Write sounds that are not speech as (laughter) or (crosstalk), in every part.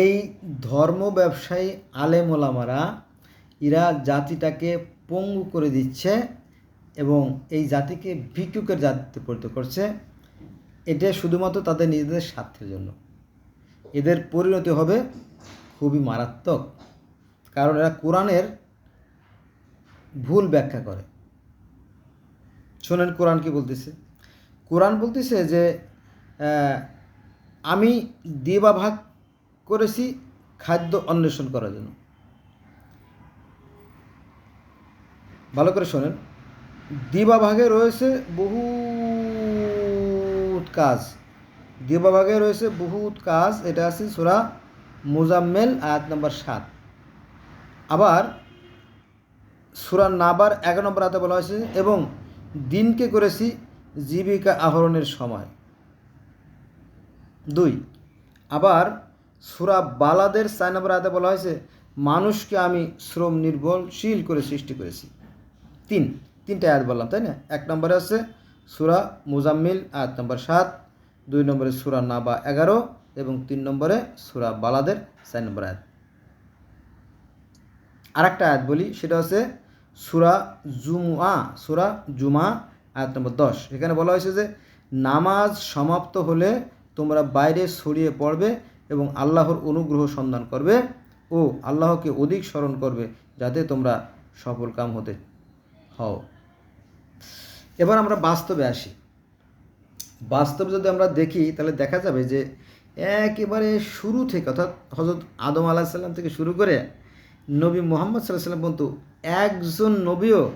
এই ধর্ম ব্যবসায়ী আলেম ওলামারা, এরা জাতিটাকে পঙ্গু করে দিচ্ছে এবং এই জাতিকে ভিক্ষুকের জাতিতে পরিণত করছে। এটা শুধুমাত্র তাদের নিজেদের স্বার্থের জন্য। এদের পরিণতি হবে খুবই মারাত্মক, কারণ এরা কোরআনের ভুল ব্যাখ্যা করে। শোনেন কোরআন কি বলতেছে? কোরআন বলতেছে যে আমি দিবা ভাগ করেছি খাদ্য অন্বেষণ করার জন্য। ভালো করে শোনেন। দিবা ভাগে রয়েছে বহু কাজ। দিবা ভাগে রয়েছে বহুত কাজ। এটা আছে সুরা মুজাম্মেল, আয়াত নম্বর সাত। আবার সুরা নাবার এক নম্বর আয়াতে বলা হয়েছে, এবং দিনকে করেছি জীবিকা আহরণের সময়। দুই। আবার সুরা বালাদের চার নম্বর আয়াতে বলা হয়েছে, মানুষকে আমি শ্রম নির্ভরশীল করে সৃষ্টি করেছি। তিন, তিনটা আয়াত বললাম, তাই না? এক নম্বরে আছে সুরা মুজাম্মিল, আয়াত নম্বর সাত, দুই নম্বরে সুরা নাবা এগারো, এবং তিন নম্বরে সুরা বালাদের চার নম্বর আয়াত। আর একটা আয়াত বলি, সেটা হচ্ছে সুরা জুমা সুরা জুমা আয়াত নম্বর দশ। এখানে বলা হয়েছে যে, নামাজ সমাপ্ত হলে তোমরা বাইরে ছড়িয়ে পড়বে এবং আল্লাহর অনুগ্রহ সন্ধান করবে ও আল্লাহকে অধিক স্মরণ করবে যাতে তোমরা সফল কাম হতে হও। এবার আমরা বাস্তবে আসি। বাস্তবে যদি আমরা দেখি, তাহলে দেখা যাবে যে একেবারে শুরু থেকে অর্থাৎ হজরত আদম আলাহ সাল্লাম থেকে শুরু করে নবী মোহাম্মদ সাল্লাহ সাল্লাম পর্যন্ত একজন নবীও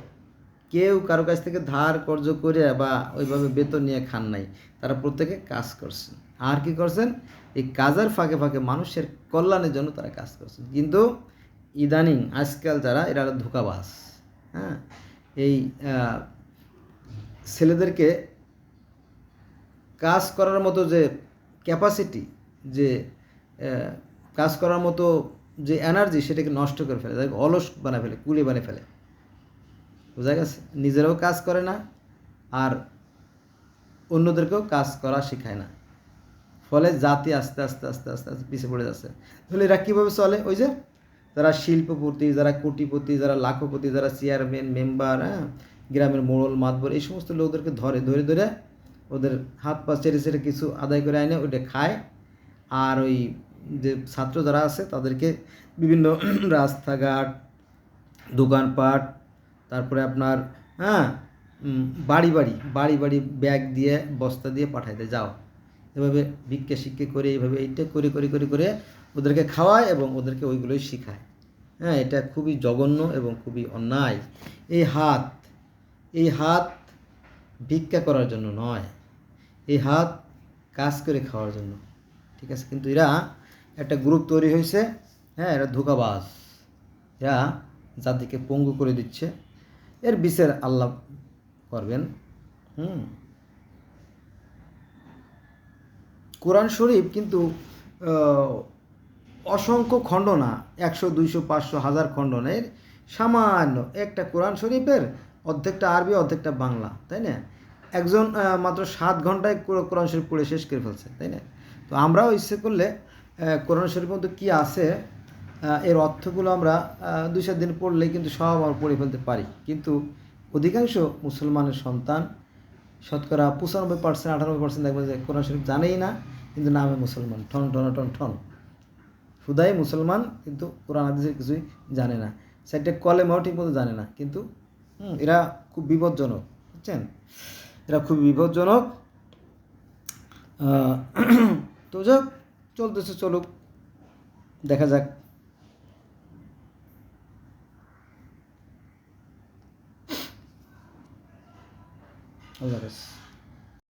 কেউ কারও কাছ থেকে ধার কর্য করে বা ওইভাবে বেতন নিয়ে খান নাই। তারা প্রত্যেকে কাজ করছেন। আর কি করছেন? এই কাজের ফাঁকে ফাঁকে মানুষের কল্যাণের জন্য তারা কাজ করছেন। কিন্তু ইদানিং আজকাল যারা, এরা হলো ধোকাবাজ হ্যাঁ? এই ছেলেদেরকে কাজ করার মতো যে ক্যাপাসিটি যে কাজ করার মতো যে এনার্জি সেটাকে নষ্ট করে ফেলে। তাদেরকে অলস বানায় ফেলে, কুলি বানিয়ে ফেলে। বোঝা গেছে? নিজেরাও কাজ করে না, আর অন্যদেরকেও কাজ করা শেখায় না। ফলে জাতি আস্তে আস্তে আস্তে আস্তে আস্তে পিছিয়ে পড়ে যাচ্ছে। তাহলে এরা কীভাবে চলে? ওই যে যারা শিল্পপতি, যারা কোটিপতি, যারা লাখপতি, যারা চেয়ারম্যান মেম্বার হ্যাঁ? গ্রামের মোড়ল, মাতবর, এই সমস্ত লোকদেরকে ধরে ধরে ধরে ওদের হাত পা চেড়ে চেড়ে কিছু আদায় করে আনে, ওইটা খায়। আর ওই যে ছাত্র যারা আছে, তাদেরকে বিভিন্ন (clears throat) রাস্তাঘাট, দোকানপাট, তারপরে আপনার হ্যাঁ? বাড়ি বাড়ি বাড়ি বাড়ি, ব্যাগ দিয়ে, বস্তা দিয়ে পাঠাই দেয় যাও। এভাবে ভিক্ষে শিক্ষে করে এইভাবে এইটা করে করে করে করে ওদেরকে খাওয়ায় এবং ওদেরকে ওইগুলোই শেখায়। হ্যাঁ এটা খুবই জঘন্য এবং খুবই অন্যায়। এই হাত এই হাত ভিক্ষা করার জন্য নয়। এই হাত কাজ করে খাওয়ার জন্য। ঠিক আছে? কিন্তু এরা একটা গ্রুপ তৈরি হয়েছে। হ্যাঁ এরা ধোকাবাজ। এরা জাতিকে পঙ্গু করে দিচ্ছে। এর বিচার আল্লাহ করবেন। হুম। কোরআন শরীফ কিন্তু অসংখ্য খণ্ড না, একশো, দুইশো, পাঁচশো, হাজার খণ্ড না সামান্য একটা কোরআন শরীফের অর্ধেকটা আরবি, অর্ধেকটা বাংলা, তাই না? একজন মাত্র সাত ঘন্টায় কোরআন শরীফ পড়ে শেষ করে ফেলছে, তাই না? তো আমরাও ইচ্ছে করলে কোরআন শরীফ মধ্যে কী আছে এর অর্থগুলো আমরা দুই, চার দিন পড়লে কিন্তু সব আমরা পড়ে ফেলতে পারি। কিন্তু অধিকাংশ মুসলমানের সন্তান শতকরা পঁচানব্বই পার্সেন্ট আটানব্বই পার্সেন্ট দেখবেন যে কোরআন শরীফ জানেই না, কিন্তু নামে মুসলমান, ঠন ঠন টন ঠন। হুদাই মুসলমান, কিন্তু কোরআন হাদিসের কিছুই জানে না। সেটা ঠিক মতো জানে না, কিন্তু এরা খুব বিপজ্জনক, বুঝছেন? এরা খুব বিপজ্জনক। (clears throat) তো যাক, চলতেছে, চলুক। দেখা যাক আল্লাহ হাফেজ